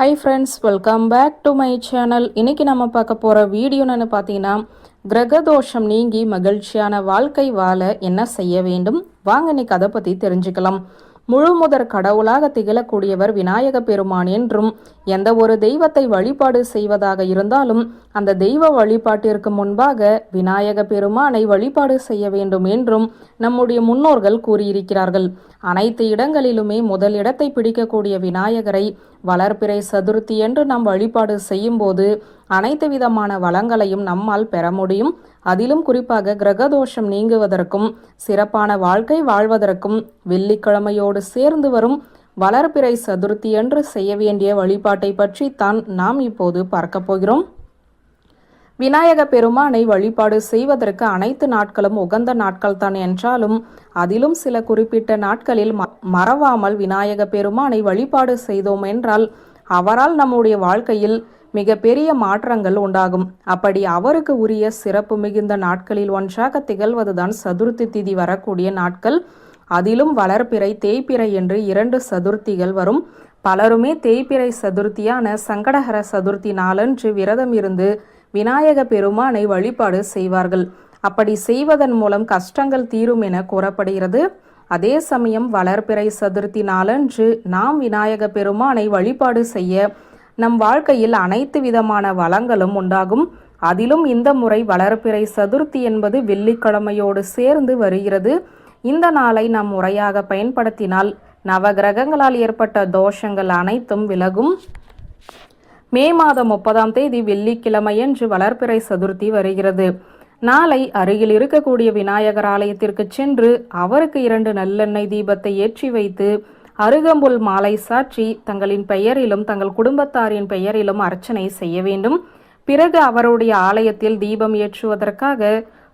Hi friends welcome back to my channel இன்னைக்கு நம்ம பார்க்க போகிற வீடியோன்னு பார்த்தீங்கன்னா கிரகதோஷம் நீங்கி மகிழ்ச்சியான வாழ்க்கை வாழ என்ன செய்ய வேண்டும்? வாங்க இன்னைக்கு அதை பற்றி தெரிஞ்சுக்கலாம். முழுமுதற் கடவுளாக திகழக்கூடியவர் விநாயக பெருமான் என்றும் எந்த ஒரு தெய்வத்தை வழிபாடு செய்வதாக இருந்தாலும் அந்த தெய்வ வழிபாட்டிற்கு முன்பாக விநாயக பெருமானை வழிபாடு செய்ய வேண்டும் என்றும் நம்முடைய முன்னோர்கள் கூறியிருக்கிறார்கள். அனைத்து இடங்களிலுமே முதல் இடத்தை பிடிக்கக்கூடிய விநாயகரை வளர்பிறை சதுர்த்தி என்று நாம் வழிபாடு செய்யும்போது அனைத்து விதமான வளங்களையும் நம்மால் பெற முடியும். அதிலும் குறிப்பாக கிரகதோஷம் நீங்குவதற்கும் சிறப்பான வாழ்க்கை வாழ்வதற்கும் வெள்ளிக்கிழமையோடு சேர்ந்து வரும் வளர்பிறை சதுர்த்தி என்று செய்ய வேண்டிய வழிபாட்டை பற்றி தான் நாம் இப்போது பார்க்க போகிறோம். விநாயக பெருமானை வழிபாடு செய்வதற்கு அனைத்து நாட்களும் உகந்த நாட்கள் தான் என்றாலும் அதிலும் சில குறிப்பிட்ட நாட்களில் ம- மறவாமல் விநாயக பெருமானை வழிபாடு செய்தோம் என்றால் அவரால் நம்முடைய வாழ்க்கையில் மிக பெரிய மாற்றங்கள் உண்டாகும். அப்படி அவருக்கு உரிய சிறப்பு மிகுந்த நாட்களில் ஒன்றாக திகழ்வதுதான் சதுர்த்தி திதி வரக்கூடிய நாட்கள். அதிலும் வளர்பிறை தேய்பிறை என்று இரண்டு சதுர்த்திகள் வரும். பலருமே தேய்பிறை சதுர்த்தியான சங்கடகர சதுர்த்தி நாளன்று விரதம் இருந்து விநாயக பெருமானை வழிபாடு செய்வார்கள். அப்படி செய்வதன் மூலம் கஷ்டங்கள் தீரும் என கூறப்படுகிறது. அதே சமயம் வளர்பிறை சதுர்த்தி நாளன்று நாம் விநாயக பெருமானை வழிபாடு செய்ய நம் வாழ்க்கையில் அனைத்து விதமான வளங்களும் உண்டாகும். அதிலும் இந்த முறை வளர்பிறை சதுர்த்தி என்பது வெள்ளிக்கிழமையோடு சேர்ந்து வருகிறது. இந்த நாளை நாம் முறையாக பயன்படுத்தினால் நவகிரகங்களால் ஏற்பட்ட தோஷங்கள் அனைத்தும் விலகும். மே மாதம் முப்பதாம் தேதி வெள்ளிக்கிழமையன்று வளர்பிறை சதுர்த்தி வருகிறது. நாளை அருகில் இருக்கக்கூடிய விநாயகர் ஆலயத்திற்கு சென்று அவருக்கு இரண்டு நல்லெண்ணெய் தீபத்தை ஏற்றி வைத்து அருகம்புல் மாலை சாற்றி தங்களின் பெயரிலும் தங்கள் குடும்பத்தாரின் பெயரிலும் அர்ச்சனை செய்ய வேண்டும். பிறகு அவருடைய ஆலயத்தில் தீபம் ஏற்றுவதற்காக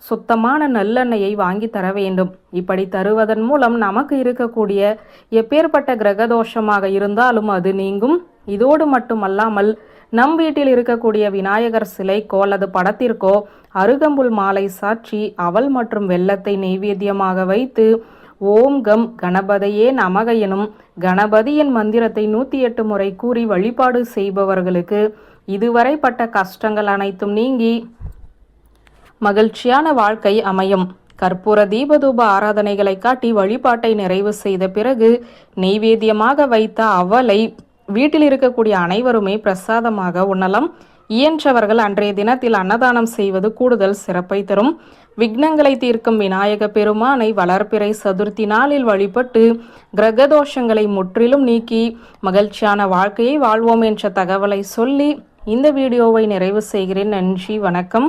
சுத்தமான நல்லெண்ணெயை வாங்கி தர வேண்டும். இப்படி தருவதன் மூலம் நமக்கு இருக்கக்கூடிய எப்பேற்பட்ட கிரகதோஷமாக இருந்தாலும் அது நீங்கும். இதோடு மட்டுமல்லாமல் நம் வீட்டில் இருக்கக்கூடிய விநாயகர் சிலைக்கோ அல்லது படத்திற்கோ அருகம்புல் மாலை சாற்றி அவல் மற்றும் வெள்ளத்தை நெய்வேத்தியமாக வைத்து ஓம் கம் கணபதையே நமக எனும் கணபதியின் மந்திரத்தை நூற்றி எட்டு முறை கூறி வழிபாடு செய்பவர்களுக்கு இதுவரை பட்ட கஷ்டங்கள் அனைத்தும் நீங்கி மகிழ்ச்சியான வாழ்க்கை அமையும். கற்பூர தீபதூப ஆராதனைகளை காட்டி வழிபாட்டை நிறைவு செய்த பிறகு நெய்வேத்தியமாக வைத்த அவலை வீட்டில் இருக்கக்கூடிய அனைவருமே பிரசாதமாக உண்ணலாம். இயன்றவர்கள் அன்றைய தினத்தில் அன்னதானம் செய்வது கூடுதல் சிறப்பை தரும். விக்னங்களை தீர்க்கும் விநாயக பெருமானை வளர்ப்பிறை சதுர்த்தி நாளில் வழிபட்டு கிரகதோஷங்களை முற்றிலும் நீக்கி மகிழ்ச்சியான வாழ்க்கையை வாழ்வோம் என்ற தகவலை சொல்லி இந்த வீடியோவை நிறைவு செய்கிறேன். நன்றி வணக்கம்.